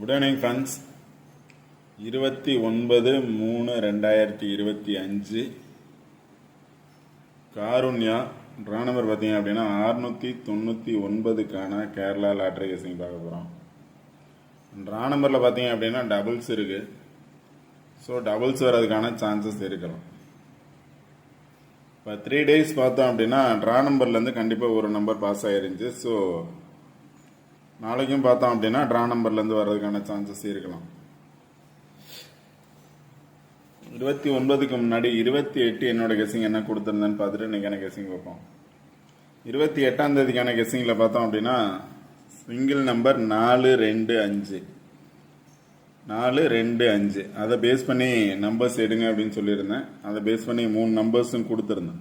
Good evening friends இருபத்தி ஒன்பது மூணு ரெண்டாயிரத்தி இருபத்தி அஞ்சு. காருண்யா ட்ரா நம்பர் பார்த்தீங்க அப்படின்னா அறுநூற்றி தொண்ணூற்றி ஒன்பதுக்கான கேரளா லாட்ரி கேசிங் பார்க்க போகிறோம் ட்ரா நம்பரில் பார்த்தீங்க அப்படின்னா டபுள்ஸ் இருக்குது ஸோ டபுள்ஸ் வர்றதுக்கான சான்சஸ் இருக்கலாம். இப்போ த்ரீ டேஸ் பார்த்தோம் அப்படின்னா ட்ரா நம்பர்லேருந்து கண்டிப்பாக ஒரு நம்பர் பாஸ் ஆகிருந்துச்சு ஸோ நாளைக்கும் பார்த்தோம் அப்படின்னா ட்ரா நம்பர்லேருந்து வர்றதுக்கான சான்சஸ் இருக்கலாம். இருபத்தி ஒன்பதுக்கு முன்னாடி இருபத்தி எட்டு என்னோட கெஸிங் என்ன கொடுத்துருந்தேன்னு பார்த்துட்டு இன்னைக்கான கெஸிங் பார்ப்போம். இருபத்தி எட்டாம் தேதிக்கான கெஸிங்கில் பார்த்தோம் அப்படின்னா சிங்கிள் நம்பர் நாலு ரெண்டு அஞ்சு. நாலு ரெண்டு அஞ்சு. அதை பேஸ் பண்ணி நம்பர்ஸ் எடுங்க அப்படின்னு சொல்லியிருந்தேன். அதை பேஸ் பண்ணி மூணு நம்பர்ஸும் கொடுத்துருந்தேன்.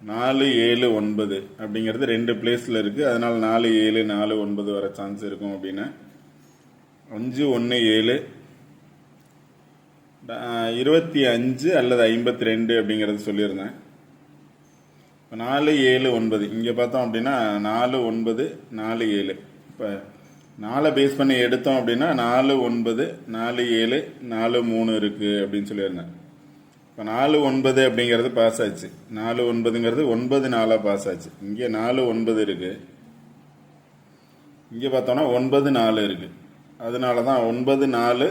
நாலு ஏழு ஒன்பது அப்படிங்கிறது ரெண்டு பிளேஸில் இருக்குது அதனால் நாலு ஏழு நாலு ஒன்பது வர சான்ஸ் இருக்கும் அப்படின்னா. அஞ்சு ஒன்று ஏழு இருபத்தி அஞ்சு அல்லது ஐம்பத்தி ரெண்டு அப்படிங்கிறது சொல்லியிருந்தேன். இப்போ நாலு ஏழு ஒன்பது. இங்கே பார்த்தோம் அப்படின்னா நாலு ஒன்பது நாலு ஏழு. இப்போ நாலை பேஸ் பண்ணி எடுத்தோம் அப்படின்னா நாலு ஒன்பது நாலு ஏழு நாலு மூணு இருக்குது அப்படின்னு சொல்லியிருந்தேன். இப்போ நாலு ஒன்பது அப்படிங்கிறது பாஸ் ஆச்சு. நாலு ஒன்பதுங்கிறது ஒன்பது நாளாக பாஸ் ஆச்சு. இங்கே நாலு ஒன்பது இருக்குது இங்கே பார்த்தோன்னா ஒன்பது நாலு இருக்குது அதனால தான் ஒன்பது நாலு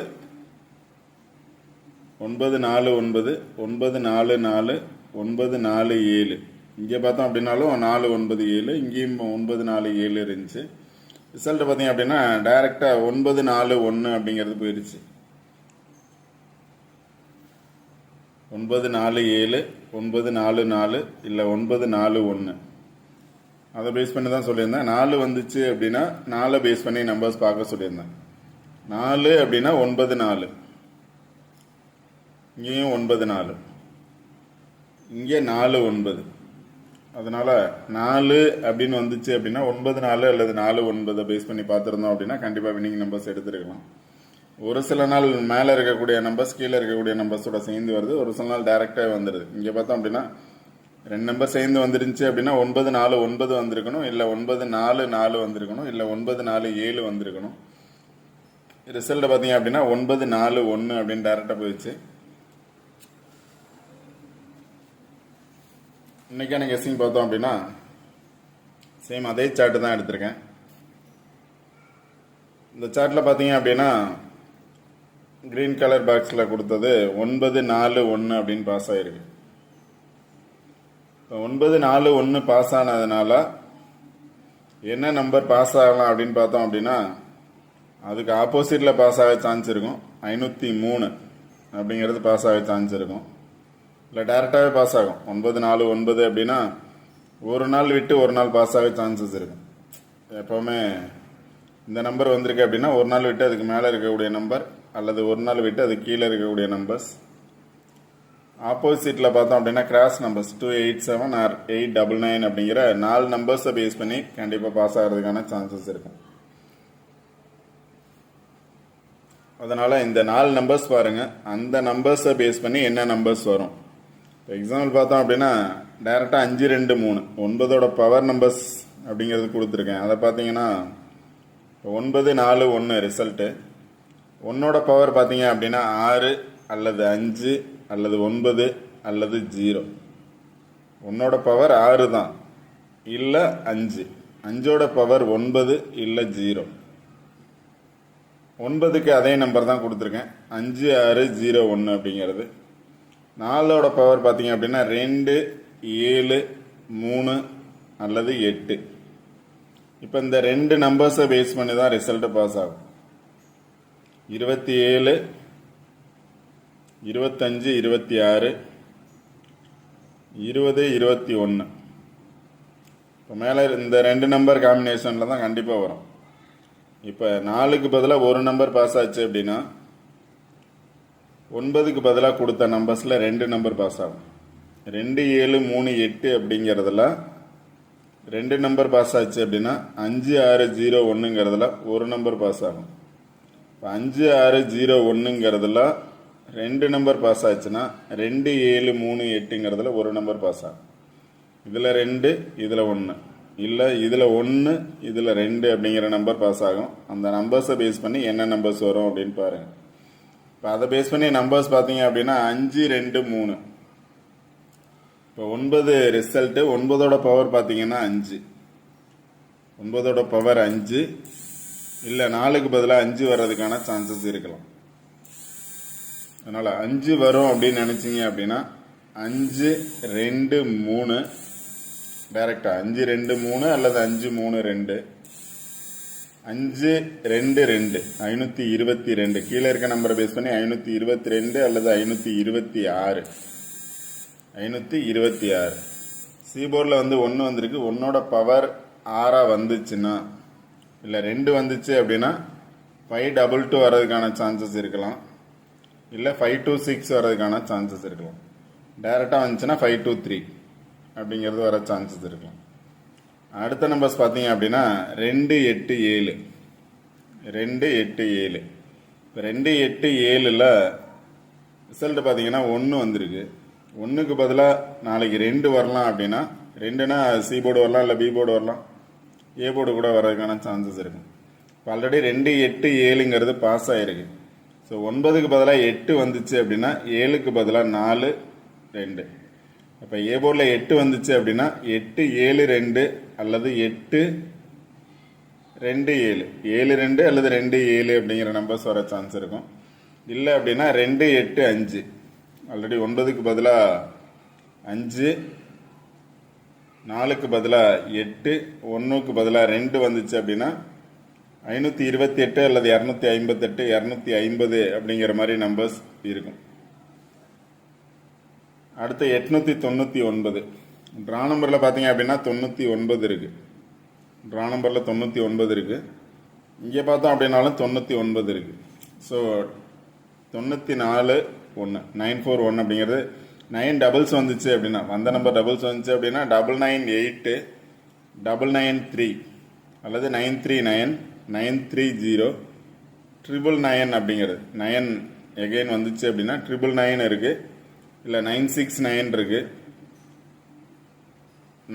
ஒன்பது நாலு ஒன்பது ஒன்பது நாலு நாலு ஒன்பது நாலு ஏழு. இங்கே பார்த்தோம் அப்படின்னாலும் நாலு ஒன்பது ஏழு இங்கேயும் ஒன்பது நாலு ஏழு இருந்துச்சு. ரிசல்ட் பார்த்தீங்க அப்படின்னா டைரெக்டாக ஒன்பது நாலு ஒன்று அப்படிங்கிறது போயிடுச்சு. ஒன்பது நாலு ஏழு ஒன்பது நாலு நாலு இல்லை ஒன்பது நாலு ஒன்று அதை பேஸ் பண்ணி தான் சொல்லியிருந்தேன். நாலு வந்துச்சு அப்படின்னா நாலை பேஸ் பண்ணி நம்பர்ஸ் பார்க்க சொல்லியிருந்தேன். நாலு அப்படின்னா ஒன்பது நாலு. இங்கேயும் ஒன்பது நாலு. இங்கே நாலு ஒன்பது. அதனால் நாலு அப்படின்னு வந்துச்சு அப்படின்னா ஒன்பது நாலு அல்லது நாலு ஒன்பதை பேஸ் பண்ணி பார்த்துருந்தோம் அப்படின்னா கண்டிப்பாக வின்னிங் நம்பர்ஸ் எடுத்துருக்கலாம். ஒரு சில நாள் மேலே இருக்கக்கூடிய நம்பர்ஸ் கீழே இருக்கக்கூடிய நம்பர்ஸோட சேர்ந்து வருது. ஒரு சில நாள் டேரெக்டாக வந்துடுது இங்கே பார்த்தோம் அப்படின்னா ரெண்டு நம்பர் சேர்ந்து வந்துருந்துச்சு அப்படின்னா ஒன்பது நாலு ஒன்பது வந்திருக்கணும். இல்லை ஒன்பது நாலு நாலு வந்திருக்கணும். இல்லை ஒன்பது நாலு ஏழு வந்திருக்கணும். ரிசல்ட் பார்த்தீங்க அப்படின்னா ஒன்பது நாலு ஒன்று அப்படின்னு டேரெக்டாக போயிடுச்சு. இன்னைக்கான கெஸ்ஸிங் பார்த்தோம் அப்படின்னா சேம் அதே சார்ட்டு தான் எடுத்திருக்கேன். இந்த சார்ட்டில் பார்த்தீங்க அப்படின்னா கிரீன் கலர் பாக்ஸில் கொடுத்தது ஒன்பது நாலு ஒன்று அப்படின்னு பாஸ் ஆயிருக்கு. இப்போ ஒன்பது நாலு ஒன்று பாஸ் ஆனதுனால என்ன நம்பர் பாஸ் ஆகலாம் அப்படின்னு பார்த்தோம் அப்படின்னா அதுக்கு ஆப்போசிட்டில் பாஸ் ஆக சான்ஸ் இருக்கும். ஐநூற்றி மூணு அப்படிங்கிறது பாஸ் ஆக சான்ஸ் இருக்கும். இல்லை டேரெக்டாகவே பாஸ் ஆகும். ஒன்பது நாலு ஒன்பது அப்படின்னா ஒரு நாள் விட்டு ஒரு நாள் பாஸ் ஆக சான்சஸ் இருக்கும். எப்போவுமே இந்த நம்பர் வந்திருக்கு அப்படின்னா ஒரு நாள் விட்டு அதுக்கு மேலே இருக்கக்கூடிய நம்பர் அல்லது ஒரு நாள் விட்டு அது கீழே இருக்கக்கூடிய நம்பர்ஸ் ஆப்போசிட்டில் பார்த்தோம் அப்படின்னா cross numbers two eight seven or eight double nine அப்படிங்கிற நாலு நம்பர்ஸை பேஸ் பண்ணி கண்டிப்பாக பாஸ் ஆகிறதுக்கான சான்சஸ் இருக்கும். அதனால் இந்த நாலு நம்பர்ஸ் பாருங்க. அந்த நம்பர்ஸை பேஸ் பண்ணி என்ன நம்பர்ஸ் வரும்? இப்போ எக்ஸாம்பிள் பார்த்தோம் அப்படின்னா டைரெக்டாக அஞ்சு ரெண்டு மூணு ஒன்பதோட பவர் நம்பர்ஸ் அப்படிங்கிறது கொடுத்துருக்கேன். அதை பார்த்தீங்கன்னா ஒன்பது நாலு ஒன்று ரிசல்ட்டு ஒன்னோட பவர் பார்த்தீங்க அப்படின்னா ஆறு அல்லது அஞ்சு அல்லது ஒன்பது அல்லது ஜீரோ. உன்னோட பவர் ஆறு தான். இல்லை அஞ்சு. அஞ்சோட பவர் ஒன்பது இல்லை ஜீரோ. ஒன்பதுக்கு அதே நம்பர் தான் கொடுத்துருக்கேன். அஞ்சு ஆறு ஜீரோ ஒன்று அப்படிங்கிறது. நாலோட பவர் பார்த்தீங்க அப்படின்னா ரெண்டு ஏழு மூணு அல்லது எட்டு. இப்போ இந்த ரெண்டு நம்பர்ஸை பேஸ் பண்ணி தான் ரிசல்ட்டு பாஸ் ஆகும். இருபத்தி ஏழு இருபத்தஞ்சு இருபத்தி ஆறு இருபது இருபத்தி ஒன்று இப்போ மேலே இந்த ரெண்டு நம்பர் காம்பினேஷனில் தான் கண்டிப்பாக வரும். இப்போ நாலுக்கு பதிலாக ஒரு நம்பர் பாஸ் ஆச்சு அப்படின்னா ஒன்பதுக்கு பதிலாக கொடுத்த நம்பர்ஸில் ரெண்டு நம்பர் பாஸ் ஆகும். ரெண்டு ஏழு மூணு எட்டு அப்படிங்கிறதுல ரெண்டு நம்பர் பாஸ் ஆச்சு அப்படின்னா அஞ்சு ஆறு ஜீரோ ஒன்றுங்கிறதுல ஒரு நம்பர் பாஸ் ஆகும். இப்போ அஞ்சு ஆறு ஜீரோ ஒன்றுங்கிறதுல ரெண்டு நம்பர் பாஸ் ஆச்சுன்னா ரெண்டு ஏழு மூணு எட்டுங்கிறதுல ஒரு நம்பர் பாஸ் ஆகும். இதில் ரெண்டு இதில் ஒன்று இல்லை இதில் ஒன்று இதில் ரெண்டு அப்படிங்கிற நம்பர் பாஸ் ஆகும். அந்த நம்பர்ஸை பேஸ் பண்ணி என்ன நம்பர்ஸ் வரும் அப்படின்னு பாருங்கள் இப்போ அதை பேஸ் பண்ணி நம்பர்ஸ் பார்த்தீங்க அப்படின்னா அஞ்சு ரெண்டு மூணு. இப்போ ஒன்பது ரிசல்ட்டு ஒன்பதோட பவர் பார்த்தீங்கன்னா அஞ்சு. ஒன்பதோட பவர் அஞ்சு இல்லை நாலுக்கு பதிலாக அஞ்சு வர்றதுக்கான சான்சஸ் இருக்கலாம். அதனால் அஞ்சு வரும் அப்படின்னு நினச்சிங்க அப்படின்னா அஞ்சு ரெண்டு மூணு டைரெக்டாக அஞ்சு ரெண்டு மூணு அல்லது அஞ்சு மூணு ரெண்டு. அஞ்சு ரெண்டு ரெண்டு ஐநூற்றி இருபத்தி ரெண்டு. கீழே இருக்க நம்பரை பேஸ் பண்ணி ஐநூற்றி இருபத்தி ரெண்டு அல்லது ஐநூற்றி இருபத்தி ஆறு. ஐநூற்றி இருபத்தி ஆறு. சீபோர்டில் வந்து ஒன்று வந்திருக்கு. ஒன்னோட பவர் ஆறாக வந்துச்சுன்னா இல்லை ரெண்டு வந்துச்சு அப்படின்னா ஃபைவ் டபுள் டூ வர்றதுக்கான சான்சஸ் இருக்கலாம். இல்லை ஃபைவ் டூ சிக்ஸ் வர்றதுக்கான சான்சஸ் இருக்கலாம். டைரெக்டாக வந்துச்சுன்னா ஃபைவ் டூ த்ரீ அப்படிங்கிறது வர சான்சஸ் இருக்கலாம். அடுத்த நம்பர்ஸ் பார்த்தீங்க அப்படின்னா ரெண்டு எட்டு ஏழு. ரெண்டு எட்டு ஏழு. இப்போ ரெண்டு எட்டு ஏழில் ரிசல்ட் பார்த்தீங்கன்னா ஒன்று வந்திருக்கு. ஒன்றுக்கு பதிலாக நாளைக்கு ரெண்டு வரலாம் அப்படின்னா ரெண்டுனா சி போர்டு வரலாம் இல்லை பி போர்டு வரலாம்? ஏ போர்டு கூட வர்றதுக்கான சான்சஸ் இருக்கும் இப்போ ஆல்ரெடி ரெண்டு எட்டு ஏழுங்கிறது பாஸ் ஆகிருக்கு ஸோ ஒன்பதுக்கு பதிலாக எட்டு வந்துச்சு அப்படின்னா ஏழுக்கு பதிலாக நாலு ரெண்டு. அப்போ ஏ போர்டில் எட்டு வந்துச்சு அப்படின்னா எட்டு ஏழு ரெண்டு அல்லது எட்டு ரெண்டு ஏழு. ஏழு ரெண்டு அல்லது ரெண்டு ஏழு அப்படிங்கிற நம்பர்ஸ் வர சான்ஸ் இருக்கும். இல்லை அப்படின்னா ரெண்டு எட்டு அஞ்சு. ஆல்ரெடி ஒன்பதுக்கு பதிலாக அஞ்சு நாலுக்கு பதிலாக எட்டு ஒன்றுக்கு பதிலாக ரெண்டு வந்துச்சு அப்படின்னா ஐநூற்றி இருபத்தி எட்டு அல்லது இரநூத்தி ஐம்பத்தெட்டு இரநூத்தி ஐம்பது அப்படிங்கிற மாதிரி நம்பர்ஸ் இருக்கும். அடுத்து எட்நூற்றி தொண்ணூற்றி ஒன்பது. ட்ரா நம்பரில் பார்த்தீங்க அப்படின்னா தொண்ணூற்றி ஒன்பது இருக்குது ட்ரா நம்பரில் தொண்ணூற்றி ஒன்பது இருக்குது இங்கே பார்த்தோம் அப்படின்னாலும் தொண்ணூற்றி ஒன்பது இருக்குது ஸோ தொண்ணூற்றி நாலு ஒன்று நைன் ஃபோர் ஒன் அப்படிங்கிறது நைன் டபுள்ஸ் வந்துச்சு அப்படின்னா வந்த நம்பர் டபுள்ஸ் வந்துச்சு அப்படின்னா double nine eight double nine three அல்லது nine three nine nine three zero triple nine அப்படிங்கிறது. நயன் எகைன் வந்துச்சு அப்படின்னா ட்ரிபிள் நைன் இருக்குது இல்லை நைன் சிக்ஸ் நைன் இருக்குது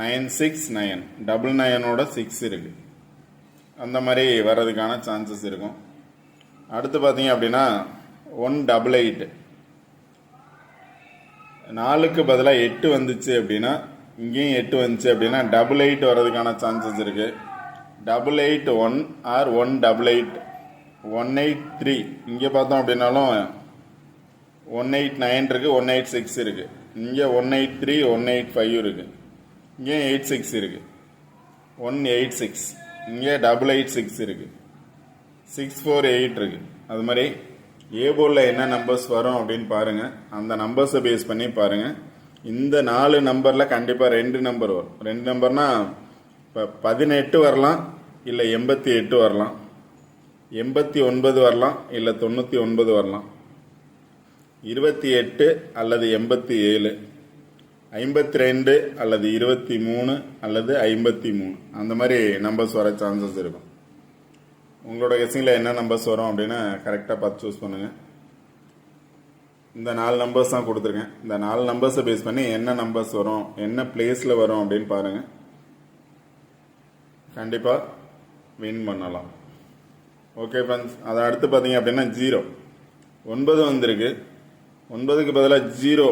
நைன் சிக்ஸ் நைன் டபுள் நைனோட சிக்ஸ் இருக்குது அந்த மாதிரி வர்றதுக்கான சான்சஸ் இருக்கும். அடுத்து பார்த்தீங்க அப்படின்னா ஒன் டபுள் எயிட் நாலுக்கு பதிலாக எட்டு வந்துச்சு அப்படின்னா இங்கேயும் எட்டு வந்துச்சு அப்படின்னா டபுள் எயிட் வர்றதுக்கான சான்சஸ் இருக்குது double eight one or one double eight one eight three இங்கே பார்த்தோம் அப்படின்னாலும் ஒன் எயிட் நைன் இருக்குது ஒன் எயிட் சிக்ஸ் இருக்குது இங்கே one eight three one eight five இருக்குது இங்கே எயிட் சிக்ஸ் இருக்குது ஒன் எயிட் சிக்ஸ் இங்கே டபுள் எயிட் சிக்ஸ் இருக்குது சிக்ஸ் ஃபோர் எயிட் இருக்குது அது மாதிரி ஏ போர்டில் என்ன நம்பர்ஸ் வரும் அப்படின்னு பாருங்கள் அந்த நம்பர்ஸை பேஸ் பண்ணி பாருங்கள் இந்த நாலு நம்பரில் கண்டிப்பாக ரெண்டு நம்பர் வரும். ரெண்டு நம்பர்னால் இப்போ பதினெட்டு வரலாம் இல்லை எண்பத்தி எட்டு வரலாம். எண்பத்தி ஒன்பது வரலாம் இல்லை தொண்ணூற்றி ஒன்பது வரலாம். இருபத்தி எட்டு அல்லது எண்பத்தி ஏழு. ஐம்பத்தி ரெண்டு அல்லது இருபத்தி மூணு அல்லது ஐம்பத்தி மூணு. அந்த மாதிரி நம்பர்ஸ் வர சான்சஸ் இருக்கும். உங்களோட கெஸிங்கில் என்ன நம்பர்ஸ் வரும் அப்படின்னு கரெக்டாக பார்த்து சூஸ் பண்ணுங்கள் இந்த நாலு நம்பர்ஸ் தான் கொடுத்துருக்கேன். இந்த நாலு நம்பர்ஸை பேஸ் பண்ணி என்ன நம்பர்ஸ் வரும் என்ன பிளேஸில் வரும் அப்படின்னு பாருங்கள் கண்டிப்பாக வின் பண்ணலாம். ஓகே ஃப்ரெண்ட்ஸ் அதை அடுத்து பார்த்தீங்க அப்படின்னா ஜீரோ ஒன்பது வந்திருக்கு. ஒன்பதுக்கு பதிலாக ஜீரோ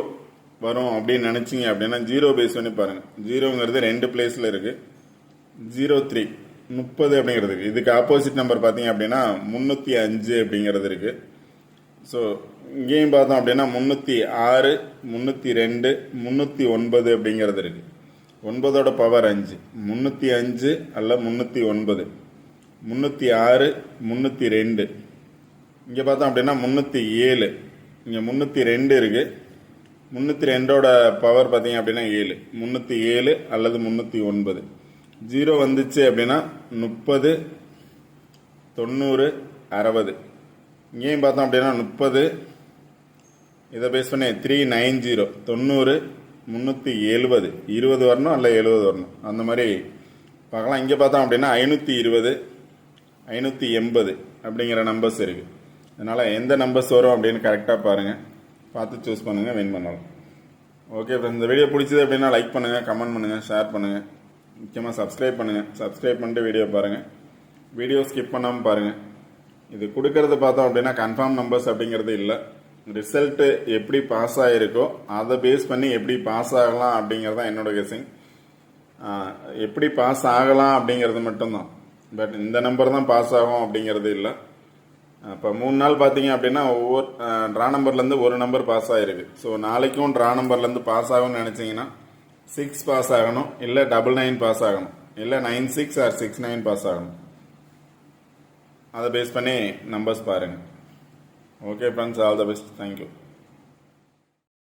வரும் அப்படின்னு நினச்சிங்க அப்படின்னா ஜீரோ பேஸ் பண்ணி பாருங்கள் ஜீரோங்கிறது ரெண்டு பிளேஸில் இருக்குது ஜீரோ த்ரீ முப்பது அப்படிங்கிறது இதுக்கு ஆப்போசிட் நம்பர் பார்த்தீங்க அப்படின்னா முந்நூற்றி அஞ்சு அப்படிங்கிறது இருக்குது ஸோ இங்கேயும் பார்த்தோம் அப்படின்னா முந்நூற்றி ஆறு முந்நூற்றி ரெண்டு முந்நூற்றி ஒன்பது அப்படிங்கிறது இருக்குது ஒன்பதோட பவர் அஞ்சு. முந்நூற்றி அஞ்சு அல்ல முந்நூற்றி ஒன்பது. முந்நூற்றி ஆறு முந்நூற்றி ரெண்டு. இங்கே பார்த்தோம் அப்படின்னா முந்நூற்றி ஏழு. இங்கே முந்நூற்றி ரெண்டு இருக்குது முந்நூற்றி ரெண்டோட பவர் பார்த்தீங்க அப்படின்னா ஏழு. முந்நூற்றி ஏழு அல்லது முந்நூற்றி ஒன்பது. ஜீரோ வந்துச்சு அப்படின்னா முப்பது தொண்ணூறு அறுபது. இங்கேயும் பார்த்தோம் அப்படின்னா முப்பது இதை பேஸ் பண்ணி த்ரீ நைன் ஜீரோ தொண்ணூறு முந்நூற்றி எழுபது. இருபது வரணும் அல்ல எழுபது வரணும்? அந்த மாதிரி பார்க்கலாம். இங்கே பார்த்தோம் அப்படின்னா ஐநூற்றி இருபது ஐநூற்றி எண்பது அப்படிங்கிற நம்பர்ஸ் இருக்குது அதனால் எந்த நம்பர்ஸ் வரும் அப்படின்னு கரெக்டாக பாருங்கள் பார்த்து சூஸ் பண்ணுங்கள் வின் பண்ணலாம். ஓகே இப்போ இந்த வீடியோ பிடிச்சது அப்படின்னா லைக் பண்ணுங்கள் கமெண்ட் பண்ணுங்கள் ஷேர் பண்ணுங்கள் முக்கியமாக சப்ஸ்கிரைப் பண்ணுங்கள் சப்ஸ்கிரைப் பண்ணிட்டு வீடியோ பாருங்கள் வீடியோ ஸ்கிப் பண்ணாமல் பாருங்கள் இது கொடுக்கறது பார்த்தோம் அப்படின்னா கன்ஃபார்ம் நம்பர்ஸ் அப்படிங்கிறது இல்லை. ரிசல்ட்டு எப்படி பாஸ் ஆகிருக்கோ அதை பேஸ் பண்ணி எப்படி பாஸ் ஆகலாம் அப்படிங்கிறது தான் என்னோட கெஸிங் எப்படி பாஸ் ஆகலாம் அப்படிங்கிறது மட்டும்தான். பட் இந்த நம்பர் தான் பாஸ் ஆகும் அப்படிங்கிறது இல்லை. இப்போ மூணு நாள் பார்த்தீங்க அப்படின்னா ஒவ்வொரு ட்ரா நம்பர்லேருந்து ஒரு நம்பர் பாஸ் ஆகிருக்கு ஸோ நாளைக்கும் ட்ரா நம்பர்லேருந்து பாஸ் ஆகும்னு நினச்சிங்கன்னா சிக்ஸ் பாஸ் ஆகணும் இல்லை டபுள் நைன் பாஸ் ஆகணும் இல்லை nine six or six nine pass ஆகணும் அதை பேஸ் பண்ணி நம்பர்ஸ் பாருங்கள் okay friends all the best thank you